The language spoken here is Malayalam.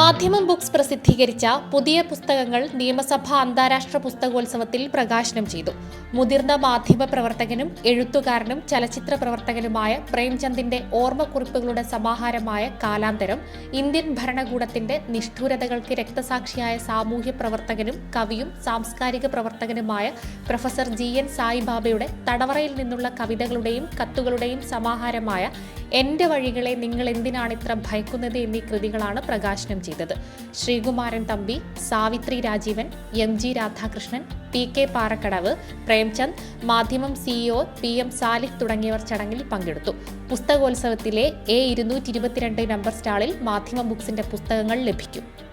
മാധ്യമം ബുക്സ് പ്രസിദ്ധീകരിച്ച പുതിയ പുസ്തകങ്ങൾ നിയമസഭാ അന്താരാഷ്ട്ര പുസ്തകോത്സവത്തിൽ പ്രകാശനം ചെയ്തു. മുതിർന്ന മാധ്യമ പ്രവർത്തകനും എഴുത്തുകാരനും ചലച്ചിത്ര പ്രവർത്തകനുമായ പ്രേംചന്ദിന്റെ ഓർമ്മക്കുറിപ്പുകളുടെ സമാഹാരമായ കാലാന്തരം ഇന്ത്യൻ ഭരണകൂടത്തിന്റെ നിഷ്ഠൂരതകൾക്ക് രക്തസാക്ഷിയായ സാമൂഹ്യ പ്രവർത്തകനും കവിയും സാംസ്കാരിക പ്രവർത്തകനുമായ പ്രൊഫസർ ജി എൻ സായിബാബയുടെ തടവറയിൽ നിന്നുള്ള കവിതകളുടെയും കത്തുകളുടെയും സമാഹാരമായ എന്റെ വഴികളെ നിങ്ങൾ എന്തിനാണ് ഇത്ര ഭയക്കുന്നത് എന്നീ കൃതികളാണ് പ്രകാശനം ചെയ്തത്. Sreekumaran Thampi Savithri Rajeevan M G Radhakrishnan P K Parakkadavu Premchand Madhyamam CEO P M Salih തുടങ്ങിയവർ ചടങ്ങിൽ പങ്കെടുത്തു. പുസ്തകോത്സവത്തിലെ എ ഇരുന്നൂറ്റി ഇരുപത്തിരണ്ട് നമ്പർ സ്റ്റാളിൽ മാധ്യമ ബുക്സിന്റെ പുസ്തകങ്ങൾ ലഭിക്കും.